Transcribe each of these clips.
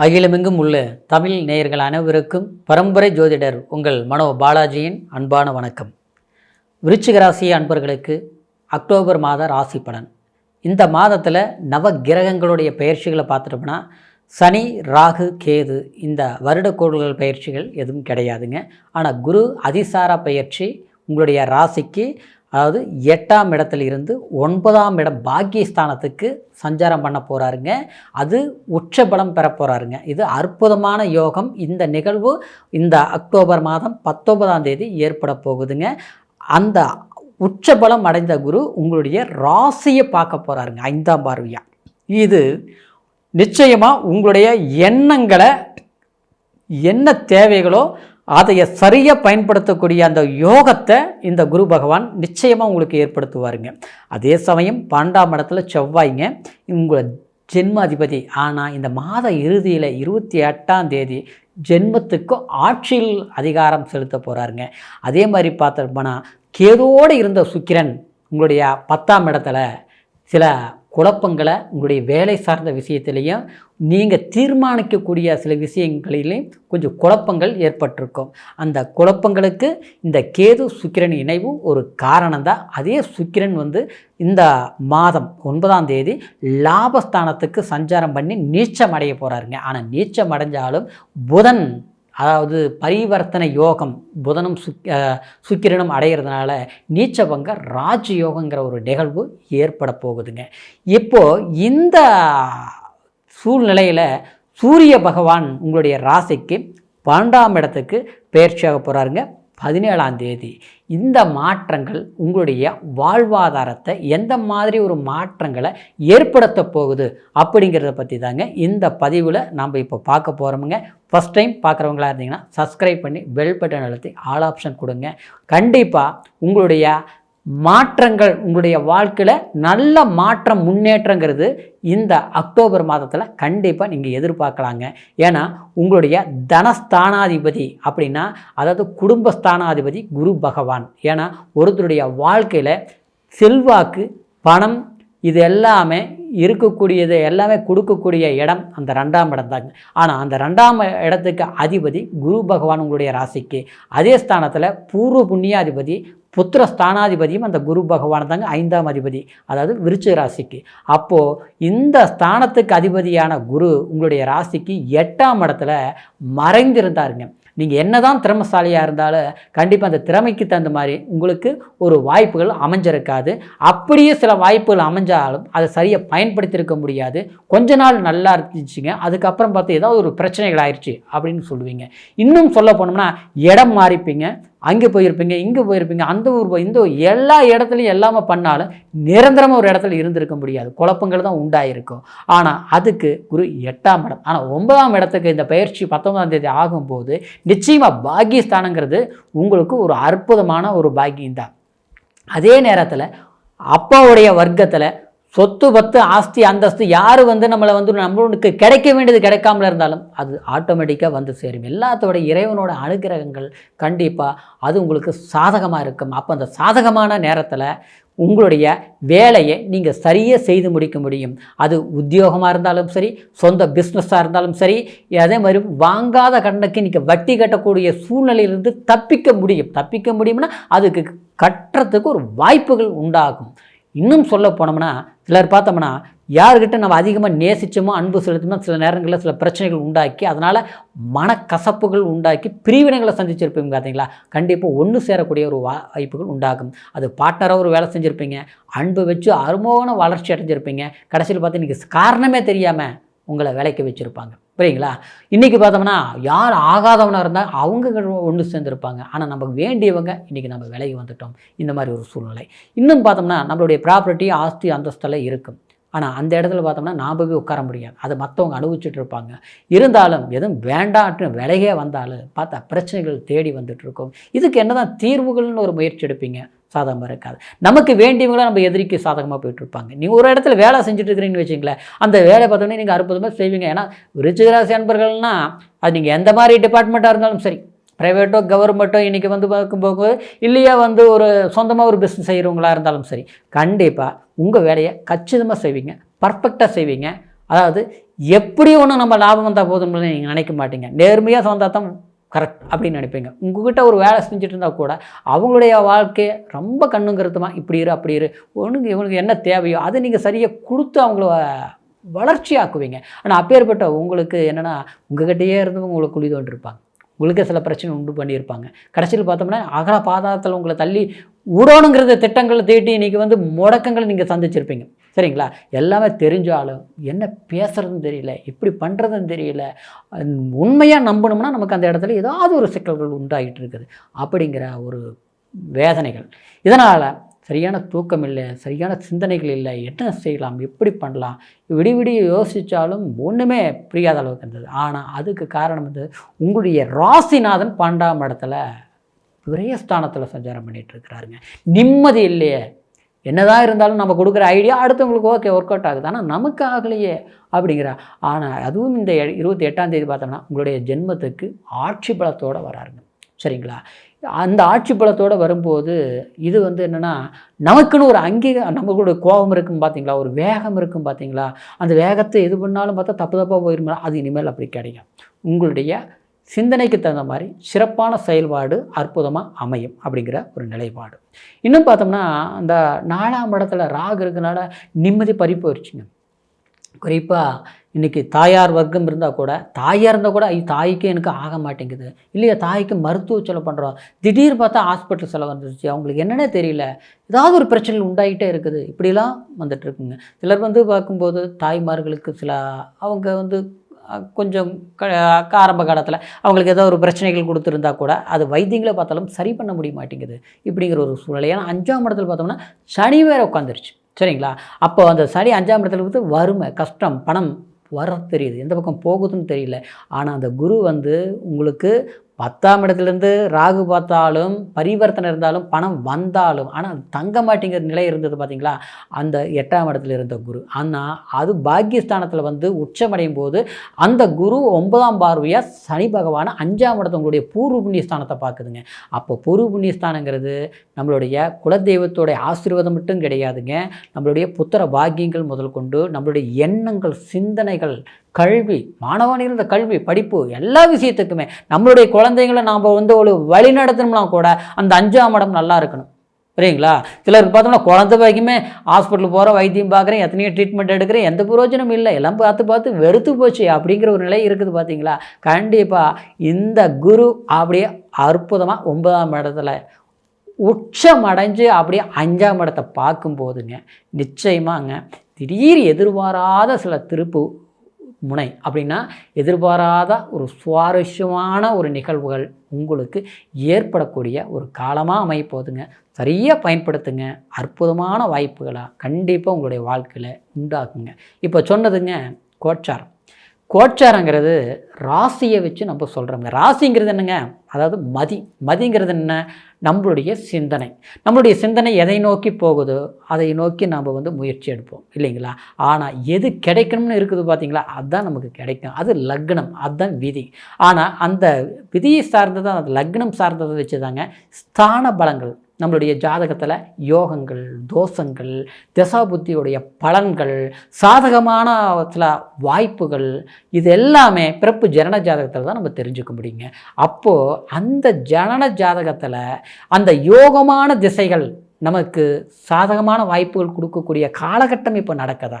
அகிலமெங்கும் உள்ள தமிழ் நேயர்கள் அனைவருக்கும் பரம்பரை ஜோதிடர் உங்கள் மனோ பாலாஜியின் அன்பான வணக்கம். விருச்சிக ராசி அன்பர்களுக்கு அக்டோபர் மாத ராசி பலன். இந்த மாதத்தில் நவ கிரகங்களுடைய பயிற்சிகளை பார்த்துட்டோம்னா சனி ராகு கேது இந்த வருடக்கோள்கள் பயிற்சிகள் எதுவும் கிடையாதுங்க. ஆனால் குரு அதிசார பயிற்சி உங்களுடைய ராசிக்கு அதாவது எட்டாம் இடத்துல இருந்து ஒன்பதாம் இடம் பாக்கியஸ்தானத்துக்கு சஞ்சாரம் பண்ண போகிறாருங்க அது உச்சபலம் பெற போகிறாருங்க இது அற்புதமான யோகம். இந்த நிகழ்வு இந்த அக்டோபர் மாதம் பத்தொன்பதாம் தேதி ஏற்பட போகுதுங்க. அந்த உச்சபலம் அடைந்த குரு உங்களுடைய ராசியை பார்க்க போகிறாருங்க ஐந்தாம் பார்வையாக இது நிச்சயமாக உங்களுடைய எண்ணங்களை என்ன தேவைகளோ அதை சரியாக பயன்படுத்தக்கூடிய அந்த யோகத்தை இந்த குரு பகவான் நிச்சயமாக உங்களுக்கு ஏற்படுத்துவாருங்க. அதே சமயம் பன்னெண்டாம் இடத்துல செவ்வாய்ங்க உங்களை ஜென்மாதிபதி ஆனால் இந்த மாத இறுதியில் இருபத்தி எட்டாம் தேதி ஜென்மத்துக்கு ஆட்சியில் அதிகாரம் செலுத்த போகிறாருங்க அதே மாதிரி பார்த்தோம்னா கேதோடு இருந்த சுக்கிரன் உங்களுடைய பத்தாம் இடத்துல சில குழப்பங்களை உங்களுடைய வேலை சார்ந்த விஷயத்திலையும் நீங்கள் தீர்மானிக்கக்கூடிய சில விஷயங்களிலையும் கொஞ்சம் குழப்பங்கள் ஏற்பட்டிருக்கும். அந்த குழப்பங்களுக்கு இந்த கேது சுக்கிரன் இணைவு ஒரு காரணம் தான். அதே சுக்கிரன் வந்து இந்த மாதம் ஒன்பதாம் தேதி லாபஸ்தானத்துக்கு சஞ்சாரம் பண்ணி நீச்சம் அடைய போகிறாருங்க ஆனால் நீச்சம் அடைஞ்சாலும் புதன் அதாவது பரிவர்த்தனை யோகம் புதனும் சுக் சுக்கிரனும் அடைகிறதுனால நீச்சபங்க ராஜயோகங்கிற ஒரு நிகழ்வு ஏற்பட போகுதுங்க. இப்போது இந்த சூழ்நிலையில் சூரிய பகவான் உங்களுடைய ராசிக்கு பன்னெண்டாம் இடத்துக்கு பயிற்சியாக போகிறாருங்க பதினேழாம் தேதி. இந்த மாற்றங்கள் உங்களுடைய வாழ்வாதாரத்தை எந்த மாதிரி ஒரு மாற்றங்களை ஏற்படுத்த போகுது அப்படிங்கிறத பற்றி தாங்க இந்த பதிவில் நாம் இப்போ பார்க்க போகிறோமுங்க ஃபஸ்ட் டைம் பார்க்குறவங்களா இருந்தீங்கன்னா சப்ஸ்கிரைப் பண்ணி பெல் பட்டன் அழுத்தி ஆல் ஆப்ஷன் கொடுங்க. கண்டிப்பாக உங்களுடைய மாற்றங்கள் உங்களுடைய வாழ்க்கையில் நல்ல மாற்றம் முன்னேற்றங்கிறது இந்த அக்டோபர் மாதத்தில் கண்டிப்பாக நீங்கள் எதிர்பார்க்கலாங்க. ஏன்னா உங்களுடைய தனஸ்தானாதிபதி அப்படின்னா அதாவது குடும்பஸ்தானாதிபதி குரு பகவான். ஏன்னா ஒருத்தருடைய வாழ்க்கையில் செல்வாக்கு பணம் இது எல்லாமே இருக்கக்கூடியது எல்லாமே கொடுக்கக்கூடிய இடம் அந்த ரெண்டாம் இடம் தாங்க. ஆனால் அந்த ரெண்டாம் இடத்துக்கு அதிபதி குரு பகவான் உங்களுடைய ராசிக்கு. அதே ஸ்தானத்தில் பூர்வ புண்ணியாதிபதி புத்திர ஸ்தானாதிபதியும் அந்த குரு பகவான் தாங்க ஐந்தாம் அதிபதி அதாவது விருச்சிக ராசிக்கு. அப்போது இந்த ஸ்தானத்துக்கு அதிபதியான குரு உங்களுடைய ராசிக்கு எட்டாம் இடத்துல மறைந்திருந்தாருங்க. நீங்கள் என்னதான் திறமசாலியாக இருந்தாலும் கண்டிப்பாக அந்த திறமைக்கு தகுந்த மாதிரி உங்களுக்கு ஒரு வாய்ப்புகள் அமைஞ்சிருக்காது. அப்படியே சில வாய்ப்புகள் அமைஞ்சாலும் அதை சரியாக பயன்படுத்தியிருக்க முடியாது. கொஞ்ச நாள் நல்லா இருந்துச்சுங்க. அதுக்கப்புறம் பார்த்து ஏதாவது ஒரு பிரச்சனைகள் ஆயிடுச்சு அப்படின்னு சொல்லுவீங்க. இன்னும் சொல்ல போனோம்னா இடம் மாறிப்பீங்க. அங்கே போயிருப்பீங்க இங்கே போயிருப்பீங்க அந்த ஊர் போய் இந்த எல்லா இடத்துலையும் எல்லாமே பண்ணாலும் நிரந்தரமாக ஒரு இடத்துல இருந்திருக்க முடியாது. குழப்பங்கள் தான் உண்டாயிருக்கும். ஆனால் அதுக்கு குரு எட்டாம் இடம். ஆனால் ஒன்பதாம் இடத்துக்கு இந்த பயிற்சி பத்தொன்பதாம் தேதி ஆகும்போது நிச்சயமாக பாக்கியஸ்தானங்கிறது உங்களுக்கு ஒரு அற்புதமான ஒரு பாக்கியம் தான் அதே நேரத்தில் அப்பாவுடைய வர்க்கத்தில் சொத்து பத்து ஆஸ்தி அந்தஸ்து யார் வந்து நம்மளை வந்து நம்மளுக்கு கிடைக்க வேண்டியது கிடைக்காமல இருந்தாலும் அது ஆட்டோமேட்டிக்காக வந்து சேரும். எல்லாத்தோட இறைவனோட அனுகிரகங்கள் கண்டிப்பாக அது உங்களுக்கு சாதகமாக இருக்கும். அப்போ அந்த சாதகமான நேரத்தில் உங்களுடைய வேலையை நீங்கள் சரியாக செய்து முடிக்க முடியும். அது உத்தியோகமாக இருந்தாலும் சரி சொந்த பிஸ்னஸாக இருந்தாலும் சரி அதே மாதிரி வாங்காத கண்ணுக்கு நீங்கள் வட்டி கட்டக்கூடிய சூழ்நிலையிலிருந்து தப்பிக்க முடியும். தப்பிக்க முடியும்னா அதுக்கு கட்டுறதுக்கு ஒரு வாய்ப்புகள் உண்டாகும். இன்னும் சொல்ல போனோம்னா சிலர் பார்த்தோம்னா யார்கிட்ட நம்ம அதிகமாக நேசிச்சோமோ அன்பு செலுத்தமோ சில நேரங்களில் சில பிரச்சனைகள் உண்டாக்கி அதனால் மனக்கசப்புகள் உண்டாக்கி பிரிவினைகளை சந்திச்சிருப்பீங்க பார்த்தீங்களா கண்டிப்பாக ஒன்று சேரக்கூடிய ஒரு வா வாய்ப்புகள் உண்டாகும். அது பார்ட்னராக ஒரு வேலை செஞ்சுருப்பீங்க. அன்பு வச்சு அருமோகன வளர்ச்சி அடைஞ்சிருப்பீங்க. கடைசியில் பார்த்து இன்றைக்கி காரணமே தெரியாமல் உங்களை விலைக்கு வச்சுருப்பாங்க. புரியுங்களா இன்றைக்கி பார்த்தோம்னா யார் ஆகாதவனாக இருந்தால் அவங்க ஒன்று சேர்ந்துருப்பாங்க. ஆனால் நமக்கு வேண்டியவங்க இன்றைக்கி நம்ம விலைக்கு வந்துட்டோம். இந்த மாதிரி ஒரு சூழ்நிலை. இன்னும் பார்த்தோம்னா நம்மளுடைய ப்ராப்பர்ட்டி ஆஸ்தி அந்தஸ்தெல்லாம் இருக்கும் ஆனால் அந்த இடத்துல பார்த்தோம்னா நாம் போய் உட்கார முடியாது. அதை மற்றவங்க அனுபவிச்சுட்டு இருப்பாங்க இருந்தாலும் எதுவும் வேண்டாட்டு விலையே வந்தாலும் பார்த்தா பிரச்சனைகள் தேடி வந்துட்டு இருக்கும் இதுக்கு என்னதான் தீர்வுகள்னு ஒரு முயற்சி எடுப்பீங்க? சாதகமாக இருக்காது. நமக்கு வேண்டியவங்களாம் நம்ம எதிரிக்கு சாதகமாக போயிட்டுருப்பாங்க. நீங்கள் ஒரு இடத்துல வேலை செஞ்சுட்டு இருக்கிறீங்கன்னு வச்சிங்களேன் அந்த வேலை பார்த்தோன்னே நீங்கள் அற்புதமாக செய்வீங்க. ஏன்னா ரிச்சிகராசி அன்பர்கள்னால் அது நீங்கள் எந்த மாதிரி டிபார்ட்மெண்ட்டாக இருந்தாலும் சரி ப்ரைவேட்டோ கவர்மெண்ட்டோ இன்றைக்கி வந்து பார்க்கும்போது இல்லையா வந்து ஒரு சொந்தமாக ஒரு பிஸ்னஸ் செய்கிறவங்களா இருந்தாலும் சரி கண்டிப்பாக உங்கள் வேலையை கச்சிதமாக செய்வீங்க பர்ஃபெக்டாக செய்வீங்க. அதாவது எப்படி ஒன்று நம்ம லாபம் வந்தால் போதும்னு நீங்கள் நினைக்க மாட்டீங்க. நேர்மையாக சொந்தால் தான் கரெக்ட் அப்படின்னு நினைப்பீங்க. உங்ககிட்ட ஒரு வேலை செஞ்சுட்டு இருந்தால் கூட அவங்களுடைய வாழ்க்கையை ரொம்ப கண்ணும் இப்படி இரு அப்படி இரு ஒன்றுங்க இவனுக்கு என்ன தேவையோ அதை நீங்கள் சரியாக கொடுத்து அவங்கள வளர்ச்சி ஆக்குவீங்க ஆனால் அப்பேற்பட்ட உங்களுக்கு என்னென்னா உங்ககிட்டயே இருந்து உங்களை குழி தோண்டிருப்பாங்க. உங்களுக்கு சில பிரச்சனை உண்டு பண்ணியிருப்பாங்க. கடைசியில் பார்த்தோம்னா அகல பாதாளத்தில் உங்களை தள்ளி உடணுங்கிறத திட்டங்களை தீட்டி இன்றைக்கி வந்து முடக்கங்களை நீங்கள் சந்திச்சிருப்பீங்க. சரிங்களா? எல்லாமே தெரிஞ்சாலும் என்ன பேசுகிறதுன்னு தெரியல எப்படி பண்ணுறதுன்னு தெரியல உண்மையாக நம்பணும்னா நமக்கு அந்த இடத்துல ஏதாவது ஒரு சிக்கல்கள் உண்டாகிட்டு இருக்குது. அப்படிங்கிற ஒரு வேதனைகள். இதனால் சரியான தூக்கம் இல்லை சரியான சிந்தனைகள் இல்லை என்ன செய்யலாம் எப்படி பண்ணலாம்? விடி விடிய யோசித்தாலும் ஒன்றுமே புரியாத அளவுக்கு இருந்தது. ஆனால் அதுக்கு காரணம் வந்து உங்களுடைய ராசிநாதன் பன்னெண்டாம் இடத்துல விரயஸ்தானத்தில் சஞ்சாரம் பண்ணிகிட்ருக்கிறாருங்க நிம்மதி இல்லையே. என்னதான் இருந்தாலும் நம்ம கொடுக்குற ஐடியா அடுத்தவங்களுக்கு ஓகே ஒர்க் அவுட் ஆகுது. ஆனால் நமக்கு ஆகலையே அப்படிங்கிற. ஆனால் அதுவும் இந்த இருபத்தி எட்டாம் தேதி பார்த்தோம்னா உங்களுடைய ஜென்மத்துக்கு ஆட்சி பலத்தோடு வராருங்க. சரிங்களா? அந்த ஆட்சி பலத்தோடு வரும்போது இது வந்து என்னென்னா நமக்குன்னு ஒரு அங்கீக நம்மளோட கோபம் இருக்குன்னு பார்த்தீங்களா ஒரு வேகம் இருக்கும் பார்த்தீங்களா அந்த வேகத்தை எது பண்ணாலும் பார்த்தா தப்பு தப்பாக போயிருமா? அது இனிமேல் அப்படி கிடைக்கும் உங்களுடைய சிந்தனைக்கு தகுந்த மாதிரி சிறப்பான செயல்பாடு அற்புதமாக அமையும் அப்படிங்கிற ஒரு நிலைப்பாடு. இன்னும் பார்த்தோம்னா அந்த நாலாம் இடத்துல ராகு இருக்கிறனால நிம்மதி பறி போயிடுச்சுங்க குறிப்பாக இன்றைக்கி தாயார் வர்க்கம் இருந்தால் கூட தாயாக இருந்தால் கூட தாய்க்கு எனக்கு ஆக மாட்டேங்குது. இல்லையா தாய்க்கு மருத்துவ செலவு பண்ணுறோம் திடீர் பார்த்தா ஹாஸ்பிட்டல் செலவு வந்துருச்சு. அவங்களுக்கு என்னென்ன தெரியல. ஏதாவது ஒரு பிரச்சனை உண்டாகிட்டே இருக்குது. இப்படிலாம் வந்துட்டுருக்குங்க சிலர் வந்து பார்க்கும்போது தாய்மார்களுக்கு சில அவங்க வந்து கொஞ்சம் க ஆரம்ப காலத்தில் அவங்களுக்கு ஏதோ ஒரு பிரச்சனைகள் கொடுத்துருந்தா கூட அது வைத்தியங்களை பார்த்தாலும் சரி பண்ண முடிய மாட்டேங்குது. இப்படிங்கிற ஒரு சூழ்நிலை. ஏன்னா அஞ்சாம் இடத்துல பார்த்தோம்னா சனி வேறு உட்காந்துருச்சு சரிங்களா? அப்போ அந்த சனி அஞ்சாம் இடத்துல வந்து வறுமை கஷ்டம் பணம் வர தெரியுது. எந்த பக்கம் போகுதுன்னு தெரியல. ஆனால் அந்த குரு வந்து உங்களுக்கு பத்தாம் இடத்துலேருந்து ராகு பார்த்தாலும் பரிவர்த்தனை இருந்தாலும் பணம் வந்தாலும் ஆனால் தங்க மாட்டேங்கிற நிலை இருந்தது பார்த்தீங்களா அந்த எட்டாம் இடத்துல இருந்த குரு. ஆனால் அது பாக்கியஸ்தானத்தில் வந்து உச்சமடையும் போது அந்த குரு ஒன்பதாம் பார்வையாக சனி பகவான் அஞ்சாம் இடத்து உங்களுடைய பூர்வ புண்ணியஸ்தானத்தை பார்க்குதுங்க. அப்போ பூர்வ புண்ணியஸ்தானங்கிறது நம்மளுடைய குலதெய்வத்தோடைய ஆசீர்வாதம் மட்டும் கிடையாதுங்க. நம்மளுடைய புத்திர பாக்கியங்கள் முதல் கொண்டு நம்மளுடைய எண்ணங்கள் சிந்தனைகள் கல்வி மாணவன் இருந்த கல்வி படிப்பு எல்லா விஷயத்துக்குமே. நம்மளுடைய குழந்தைங்களை நாம் வந்து ஒரு வழி நடத்தணும்னா கூட அந்த அஞ்சாம் இடம் நல்லா இருக்கணும். சரிங்களா சிலருக்கு பார்த்தோம்னா குழந்தை வரைக்குமே ஹாஸ்பிட்டல் போகிறேன் வைத்தியம் பார்க்குறேன் எத்தனையோ ட்ரீட்மெண்ட் எடுக்கிறேன் எந்த பிரயோஜனம் இல்லை. எல்லாம் பார்த்து பார்த்து வெறுத்து போச்சு அப்படிங்கிற ஒரு நிலை இருக்குது பார்த்தீங்களா? கண்டிப்பாக இந்த குரு அப்படியே அற்புதமாக ஒன்பதாம் இடத்துல உச்சம் அடைஞ்சு அப்படியே அஞ்சாம் இடத்தை பார்க்கும்போதுங்க நிச்சயமாங்க திடீர் எதிர்பாராத சில திருப்பு முனை. அப்படின்னா எதிர்பாராத ஒரு சுவாரஸ்யமான ஒரு நிகழ்வுகள் உங்களுக்கு ஏற்படக்கூடிய ஒரு காலமாக அமைப்போதுங்க சரியாக பயன்படுத்துங்க. அற்புதமான வாய்ப்புகளாக கண்டிப்பாக உங்களுடைய வாழ்க்கையில் உண்டாக்குங்க இப்போ சொன்னதுங்க கோச்சாரம் கோச்சாரங்கிறது ராசியை வச்சு நம்ம சொல்கிறோங்க ராசிங்கிறது என்னங்க? அதாவது மதி. மதிங்கிறது என்ன? நம்மளுடைய சிந்தனை. நம்மளுடைய சிந்தனை எதை நோக்கி போகுதோ அதை நோக்கி நாம் வந்து முயற்சி எடுப்போம். இல்லைங்களா? ஆனால் எது கிடைக்கணும்னு இருக்குது பார்த்தீங்களா? அதுதான் நமக்கு கிடைக்கும். அது லக்னம். அதுதான் விதி. ஆனால் அந்த விதியை சார்ந்ததை அந்த லக்னம் சார்ந்ததை வச்சு தாங்க ஸ்தான பலங்கள் நம்மளுடைய ஜாதகத்தில் யோகங்கள் தோஷங்கள் தசாபுத்தியுடைய பலன்கள் சாதகமான சில வாய்ப்புகள் இது எல்லாமே பிறப்பு ஜனன ஜாதகத்தில் தான் நம்ம தெரிஞ்சுக்க முடியுங்க. அப்போது அந்த ஜனன ஜாதகத்தில் அந்த யோகமான திசைகள் நமக்கு சாதகமான வாய்ப்புகள் கொடுக்கக்கூடிய காலகட்டம் இப்போ நடக்குதா?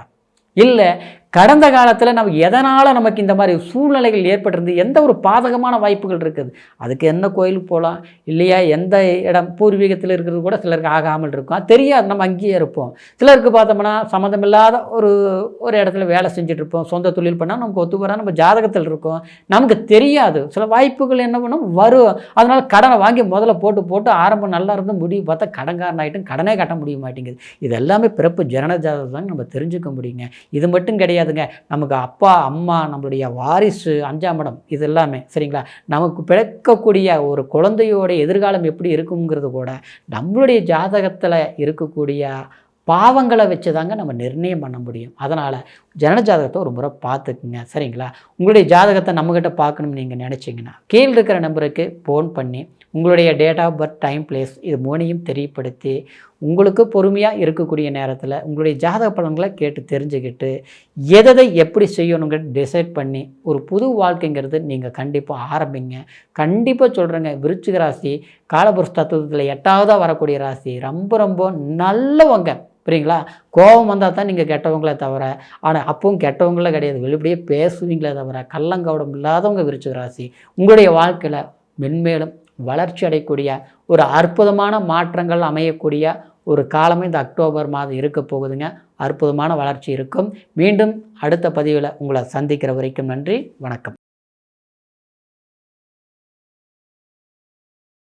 இல்லை கடந்த காலத்தில் நமக்கு எதனால் நமக்கு இந்த மாதிரி சூழ்நிலைகள் ஏற்பட்டிருந்து எந்த ஒரு பாதகமான வாய்ப்புகள் இருக்குது? அதுக்கு என்ன கோயிலுக்கு போகலாம் இல்லையா? எந்த இடம்? பூர்வீகத்தில் இருக்கிறது கூட சிலருக்கு ஆகாமல் இருக்கும். தெரியாது. நம்ம அங்கேயே இருப்போம். சிலருக்கு பார்த்தோம்னா சம்மந்தமில்லாத ஒரு ஒரு இடத்துல வேலை செஞ்சுட்டு இருப்போம். சொந்த தொழில் பண்ணால் நமக்கு ஒத்து வரா நம்ம ஜாதகத்தில் இருக்கோம். நமக்கு தெரியாது. சில வாய்ப்புகள் என்ன பண்ணும்? வரும். அதனால் கடனை வாங்கி முதல்ல போட்டு போட்டு ஆரம்பம் நல்லா இருந்து முடிவு பார்த்தா கடன்காரனாகிட்டும் கடனே கட்ட முடிய மாட்டேங்குது. இது எல்லாமே பிறப்பு ஜனன ஜாதகம் தாங்க நம்ம தெரிஞ்சுக்க முடியுங்க. இது மட்டும் கிடையாது. கிடையாதுங்க நமக்கு அப்பா அம்மா நம்மளுடைய வாரிசு அஞ்சாம் இடம் இது எல்லாமே சரிங்களா? நமக்கு பிறக்கக்கூடிய ஒரு குழந்தையோட எதிர்காலம் எப்படி இருக்குங்கிறது கூட நம்மளுடைய ஜாதகத்தில் இருக்கக்கூடிய பாவங்களை வச்சு தாங்க நம்ம நிர்ணயம் பண்ண முடியும். அதனால் ஜனன ஜாதகத்தை ஒரு முறை பார்த்துக்குங்க சரிங்களா? உங்களுடைய ஜாதகத்தை நம்மக்கிட்ட பார்க்கணும்னு நீங்கள் நினச்சிங்கன்னா கீழ் இருக்கிற நம்பருக்கு ஃபோன் பண்ணி உங்களுடைய date of birth time place இது மூணையும் தெரியப்படுத்தி உங்களுக்கு பொறுமையாக இருக்கக்கூடிய நேரத்தில் உங்களுடைய ஜாதக பலன்களை கேட்டு தெரிஞ்சுக்கிட்டு எதை எப்படி செய்யணுங்கிறது டிசைட் பண்ணி ஒரு புது வாழ்க்கைங்கிறது நீங்கள் கண்டிப்பாக ஆரம்பிங்க. கண்டிப்பாக சொல்கிறேங்க விருச்சிக ராசி காலபுருஷ தத்துவத்தில் எட்டாவதாக வரக்கூடிய ராசி ரொம்ப ரொம்ப நல்லவங்க. புரியுங்களா? கோபம் வந்தால் தான் நீங்கள் கெட்டவங்களே தவிர ஆனால் அப்பவும் கெட்டவங்களே கிடையாது. வெளிப்படியே பேசுவீங்களே தவிர கள்ளங்கவடம் இல்லாதவங்க விருச்சிக ராசி. உங்களுடைய வாழ்க்கையில் மென்மேலும் வளர்ச்சி அடையக்கூடிய ஒரு அற்புதமான மாற்றங்கள் அமையக்கூடிய ஒரு காலமே இந்த அக்டோபர் மாதம் இருக்க போகுதுங்க. அற்புதமான வளர்ச்சி இருக்கும். மீண்டும் அடுத்த பதிவில் உங்களை சந்திக்கிற வரைக்கும் நன்றி. வணக்கம்.